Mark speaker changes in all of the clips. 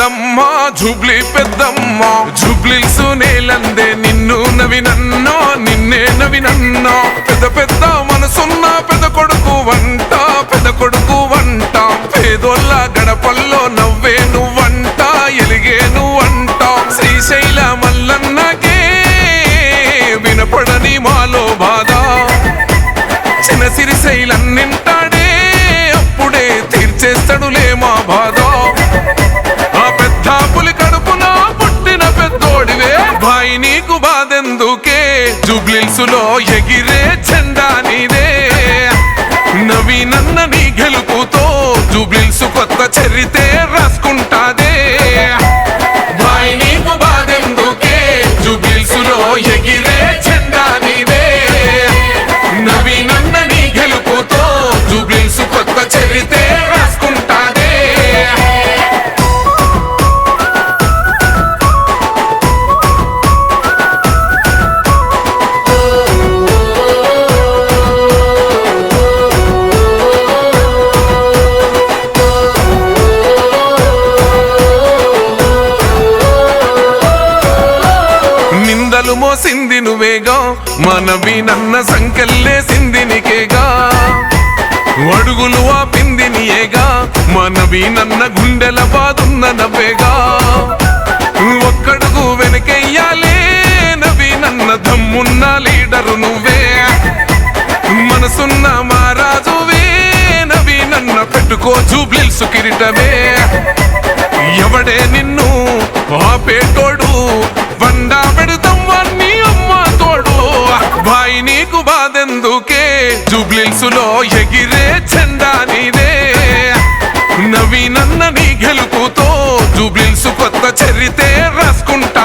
Speaker 1: పెద్దమ్మ జూబ్లీ పెద్దమ్మ. జూబ్లీసు నేలందే నిన్ను నవినన్నో నిన్నే నవినన్నో పెద్ద పెద్ద మనసున్న పెద్ద కొడుకు వంట పెద్ద కొడుకు వంట. పేదోళ్ళ గడపల్లో నవ్వే నువ్వంట ఎలిగే నువ్వంట. శ్రీశైల మల్లన్నకే వినపడని మాలో బాధ జూబ్లిల్సులో ఎగిరే చెండా నీదే. నవీనన్న నీ గెలుపుతో జూబ్లిల్సు కొత్త చరితే రాసుకుంటా మనవి నన్న సంకల్లేసింది నీకేగా అడుగులు ఆపింది నీయేగా మనవి నన్న గుండెల బాదున్న నవ్వేగా? ఒక్కడుగు వెనకెయ్యాలే నవి నన్న దమ్మున్న లీడరు నువ్వే. మనసున్న మారాజువే నవి నన్న పెట్టుకో జూబ్లిల్సు కిరీటమే. ఎవడే నిన్ను ఆ పేటో మనసులో ఎగిరే చందానిదే నీదే. నవీనన్న నీ గెలుపుతో జూబ్లిల్సు కొత్త చరితే రాసుకుంటా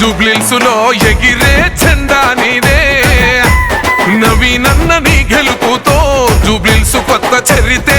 Speaker 1: జూబ్లిల్సులో ఎగిరే చెండా నీదే. నవీనన్న నీ గెలుపుతో జూబ్లిల్సు కొత్త చరితే